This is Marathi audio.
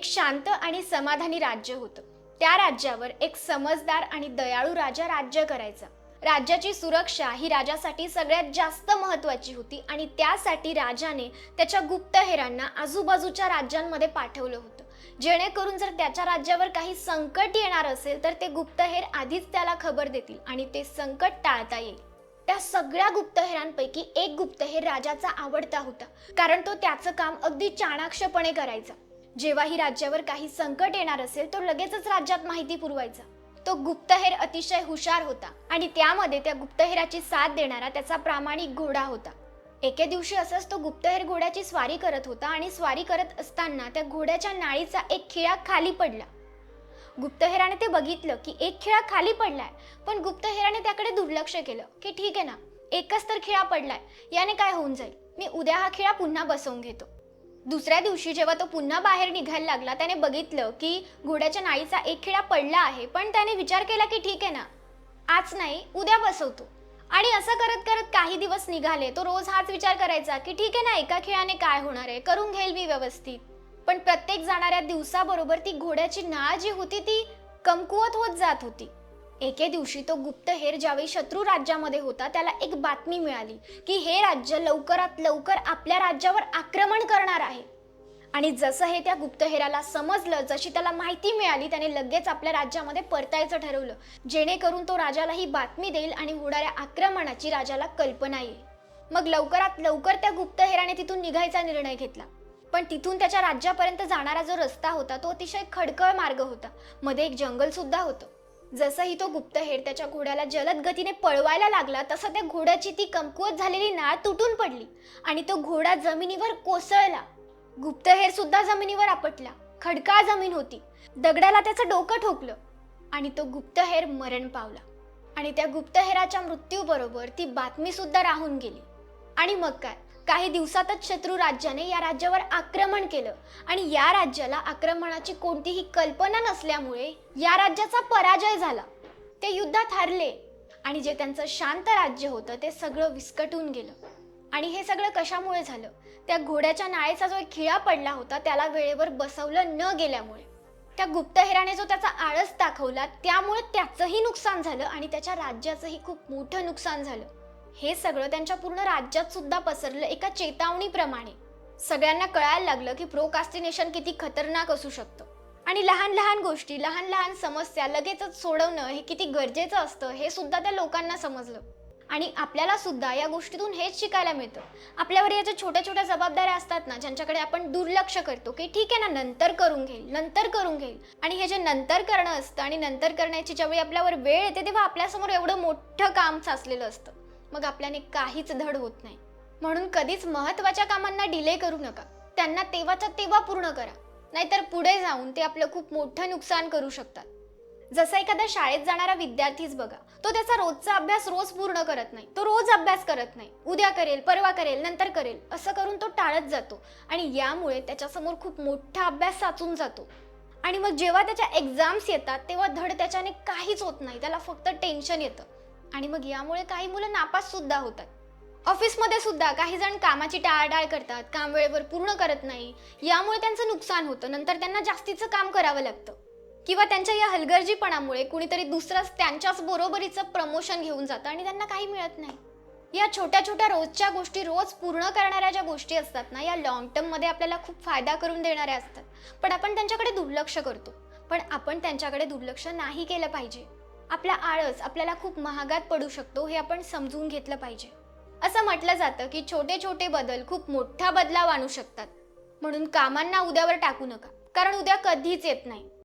एक शांत आणि समाधानी राज्य होतं. त्या राज्यावर एक समजदार आणि दयाळू राजा राज्य करायचा. राज्याची सुरक्षा ही राजासाठी सगळ्यात जास्त महत्वाची होती आणि त्यासाठी राजाने त्याच्या गुप्तहेरांना आजूबाजूच्या राज्यांमध्ये पाठवलं होतं. जेणेकरून जर त्याच्या राज्यावर काही संकट येणार असेल तर ते गुप्तहेर आधीच त्याला खबर देतील आणि ते संकट टाळता येईल. त्या सगळ्या गुप्तहेरांपैकी एक गुप्तहेर राजाचा आवडता होता कारण तो त्याचं काम अगदी चाणाक्षपणे करायचा. जेव्हाही राज्यावर काही संकट येणार असेल तो लगेचच राज्यात माहिती पुरवायचा. तो गुप्तहेर अतिशय हुशार होता आणि त्यामध्ये त्या गुप्तहेराची साथ देणारा त्याचा प्रामाणिक घोडा होता. एके दिवशी असंच तो गुप्तहेर घोड्याची स्वारी करत होता आणि स्वारी करत असताना त्या घोड्याच्या नाळीचा एक खिळा खाली पडला. गुप्तहेराने ते बघितलं की एक खिळा खाली पडलाय पण गुप्तहेराने त्याकडे दुर्लक्ष केलं की ठीक आहे ना एकच तर खिळा पडलाय याने काय होऊन जाईल? मी उद्या हा खिळा पुन्हा बसवून घेतो. दुसऱ्या दिवशी जेव्हा तो पुन्हा बाहेर निघायला लागला त्याने बघितलं की घोड्याच्या नाळीचा एक खिळा पडला आहे पण त्याने विचार केला की ठीक आहे ना आज नाही उद्या बसवतो. आणि असं करत करत काही दिवस निघाले तो रोज हाच विचार करायचा की ठीक आहे ना एका खेळाने काय होणार आहे करून घेईल मी व्यवस्थित. पण प्रत्येक जाणाऱ्या दिवसाबरोबर ती घोड्याची नाळ जी होती ती कमकुवत होत जात होती. एके दिवशी तो गुप्तहेर ज्यावेळी शत्रू राज्यामध्ये होता त्याला एक बातमी मिळाली की हे राज्य लवकरात लवकर आपल्या राज्यावर आक्रमण करणार आहे. आणि जसं हे त्या गुप्तहेराला समजलं जशी त्याला माहिती मिळाली त्याने लगेच आपल्या राज्यामध्ये परतायचं ठरवलं. जेणेकरून तो राजाला ही बातमी देईल आणि होणाऱ्या आक्रमणाची राजाला कल्पना येईल. मग लवकरात लवकर त्या गुप्तहेराने तिथून निघायचा निर्णय घेतला. पण तिथून त्याच्या राज्यापर्यंत जाणारा जो रस्ता होता तो अतिशय खडकळ मार्ग होता. मध्ये एक जंगल सुद्धा होतं. जसंही तो गुप्तहेर त्याच्या घोड्याला जलद गतीने पळवायला लागला तसं त्या घोड्याची ती कमकुवत झालेली नाळ तुटून पडली आणि तो घोडा जमिनीवर कोसळला. गुप्तहेर सुद्धा जमिनीवर आपटला. खडकाळ जमीन होती. दगडाला त्याचं डोकं ठोकलं आणि तो गुप्तहेर मरण पावला. आणि त्या गुप्तहेराच्या मृत्यूबरोबर ती बातमी सुद्धा राहून गेली. आणि मग काय? काही दिवसातच शत्रू राज्याने या राज्यावर आक्रमण केलं. आणि या राज्याला आक्रमणाची कोणतीही कल्पना नसल्यामुळे या राज्याचा पराजय झाला. ते युद्धात हरले आणि जे त्यांचं शांत राज्य होतं ते सगळं विस्कटून गेलं. आणि हे सगळं कशामुळे झालं? त्या घोड्याच्या नाळेचा जो एक खिळा पडला होता त्याला वेळेवर बसवलं न गेल्यामुळे. त्या गुप्तहेराने जो त्याचा आळस दाखवला त्यामुळे त्याचंही नुकसान झालं आणि त्याच्या राज्याचंही खूप मोठं नुकसान झालं. हे सगळं त्यांच्या पूर्ण राज्यात सुद्धा पसरलं एका चेतावणीप्रमाणे. सगळ्यांना कळायला लागलं की प्रोकास्टिनेशन किती खतरनाक असू शकतं. आणि लहान लहान गोष्टी लहान लहान समस्या लगेचच सोडवणं हे किती गरजेचं असतं हे सुद्धा त्या लोकांना समजलं. आणि आपल्याला सुद्धा या गोष्टीतून हेच शिकायला मिळतं. आपल्यावर या ज्या छोट्या छोट्या जबाबदाऱ्या असतात ना ज्यांच्याकडे आपण दुर्लक्ष करतो की ठीक आहे ना नंतर करून घेईल नंतर करून घेईल. आणि हे जे नंतर करणं असतं आणि नंतर करण्याची ज्यावेळी आपल्यावर वेळ येते तेव्हा आपल्यासमोर एवढं मोठं काम साचलेलं असतं. मग आपल्याने काहीच धड होत नाही. म्हणून कधीच महत्त्वाच्या कामांना डिले करू नका. त्यांना तेव्हाच्या तेव्हा पूर्ण करा. नाहीतर पुढे जाऊन ते आपलं खूप मोठं नुकसान करू शकतात. जसं एखाद्या शाळेत जाणारा विद्यार्थीच बघा तो त्याचा रोजचा अभ्यास रोज पूर्ण करत नाही. तो रोज अभ्यास करत नाही. उद्या करेल परवा करेल नंतर करेल असं करून तो टाळत जातो. आणि यामुळे त्याच्यासमोर खूप मोठा अभ्यास साचून जातो. आणि मग जेव्हा त्याच्या एक्झाम्स येतात तेव्हा धड त्याच्याने काहीच होत नाही. त्याला फक्त टेन्शन येतं. आणि मग यामुळे काही मुलं नापास सुद्धा होतात. ऑफिसमध्ये सुद्धा काही जण कामाची टाळाटाळ करतात काम वेळेवर पूर्ण करत नाही. यामुळे त्यांचं नुकसान होतं. नंतर त्यांना जास्तीचं काम करावं लागतं. किंवा त्यांच्या या हलगर्जीपणामुळे कुणीतरी दुसरंच त्यांच्याच बरोबरीचं प्रमोशन घेऊन जातं आणि त्यांना काही मिळत नाही. या छोट्या छोट्या रोजच्या गोष्टी रोज पूर्ण करणाऱ्या ज्या गोष्टी असतात ना या लॉंग टर्ममध्ये आपल्याला खूप फायदा करून देणाऱ्या असतात. पण आपण त्यांच्याकडे दुर्लक्ष करतो. पण आपण त्यांच्याकडे दुर्लक्ष नाही केलं पाहिजे. आपला आळस आपल्याला खूप महागात पडू शकतो हे आपण समजून घेतलं पाहिजे. असं म्हटलं जातं की छोटे छोटे बदल खूप मोठा बदलाव आणू शकतात. म्हणून कामांना उद्यावर टाकू नका कारण उद्या कधीच येत नाही.